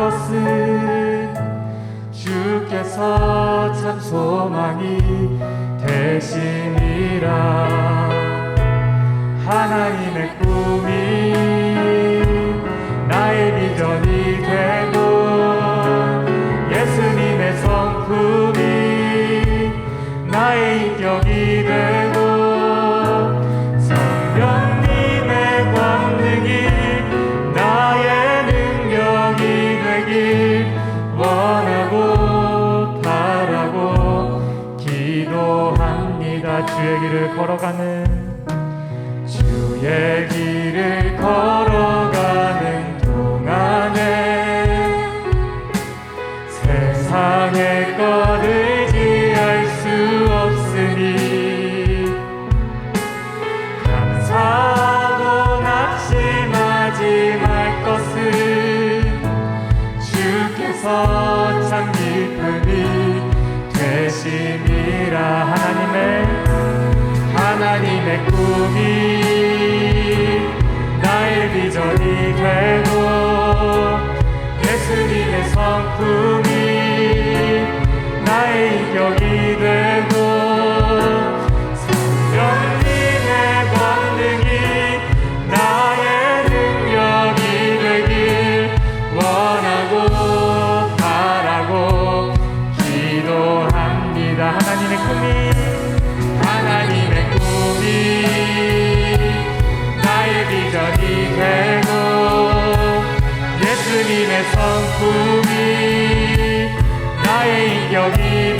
것은 주께서 참 소망이 되심이라. 하나님의 꿈이 나의 비전이 되고 예수님의 성품이 나의 인격이 되고 길을 걸어가는 주의 길을 걸어가는 동안에 세상의 것 의지할 수 없으니 감사하고 낙심하지 말 것은 주께서 참 기쁨이 되심이라 하나님의 하나님의 꿈이 나의 비전이 되고 예수님의 성품 예수님의 성품이 나의 인격이